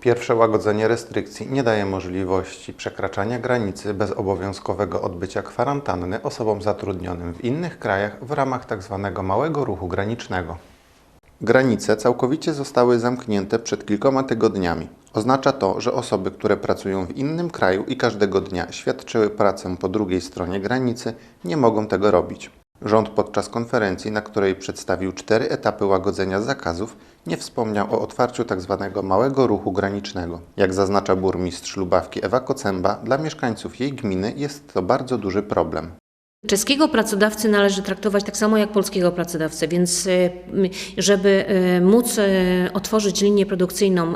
Pierwsze łagodzenie restrykcji nie daje możliwości przekraczania granicy bez obowiązkowego odbycia kwarantanny osobom zatrudnionym w innych krajach w ramach tzw. małego ruchu granicznego. Granice całkowicie zostały zamknięte przed kilkoma tygodniami. Oznacza to, że osoby, które pracują w innym kraju i każdego dnia świadczyły pracę po drugiej stronie granicy, nie mogą tego robić. Rząd podczas konferencji, na której przedstawił cztery etapy łagodzenia zakazów, nie wspomniał o otwarciu tzw. małego ruchu granicznego. Jak zaznacza burmistrz Lubawki Ewa Kocemba, dla mieszkańców jej gminy jest to bardzo duży problem. Czeskiego pracodawcy należy traktować tak samo jak polskiego pracodawcę, więc m, żeby e, móc e, otworzyć linię produkcyjną,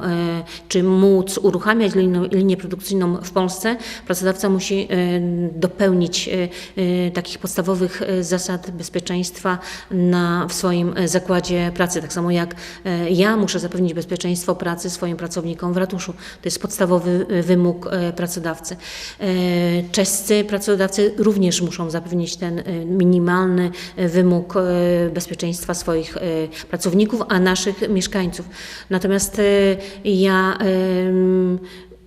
czy móc uruchamiać linię, produkcyjną w Polsce, pracodawca musi dopełnić takich podstawowych zasad bezpieczeństwa na, w swoim zakładzie pracy. Tak samo jak ja muszę zapewnić bezpieczeństwo pracy swoim pracownikom w ratuszu. To jest podstawowy wymóg pracodawcy. Czescy pracodawcy również muszą zapewnić ten e, minimalny e, wymóg e, bezpieczeństwa swoich pracowników, a naszych mieszkańców. Natomiast ja em,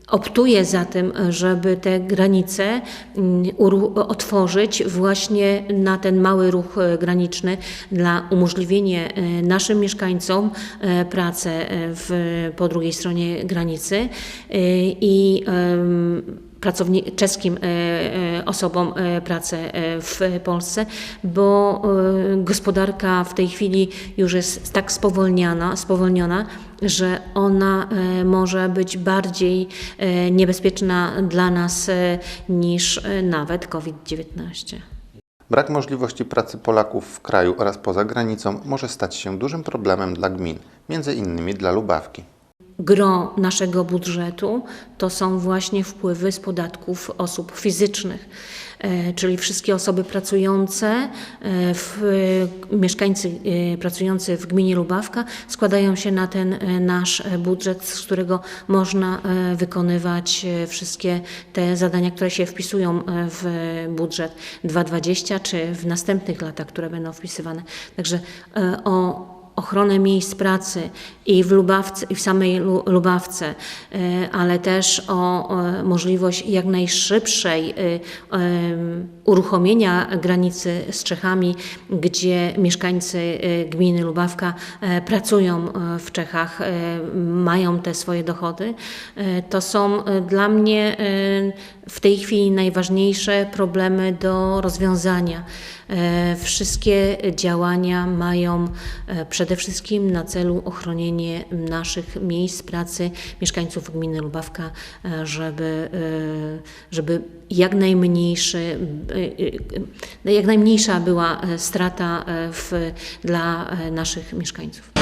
optuję za tym, żeby te granice otworzyć właśnie na ten mały ruch graniczny dla umożliwienia naszym mieszkańcom pracę w, po drugiej stronie granicy i pracowni- czeskim e, e, osobom e, pracę w Polsce, bo gospodarka w tej chwili już jest tak spowolniona, spowolniona, że ona może być bardziej niebezpieczna dla nas niż nawet COVID-19. Brak możliwości pracy Polaków w kraju oraz poza granicą może stać się dużym problemem dla gmin, między innymi dla Lubawki. Gro naszego budżetu to są właśnie wpływy z podatków osób fizycznych, e, czyli wszystkie osoby pracujące, e, w, mieszkańcy e, pracujący w gminie Lubawka składają się na ten nasz budżet, z którego można wykonywać wszystkie te zadania, które się wpisują w budżet 2020 czy w następnych latach, które będą wpisywane. Także o ochronę miejsc pracy i w Lubawce, i w samej Lu- Lubawce, e, ale też o e, możliwość jak najszybszej e, em, uruchomienia granicy z Czechami, gdzie mieszkańcy e, gminy Lubawka e, pracują e, w Czechach, e, mają te swoje dochody. E, To są e, dla mnie e, w tej chwili najważniejsze problemy do rozwiązania. E, Wszystkie działania mają e, przede wszystkim na celu ochronienie naszych miejsc pracy mieszkańców gminy Lubawka, e, żeby, żeby jak najmniejszy, jak najmniejsza była strata w, dla naszych mieszkańców.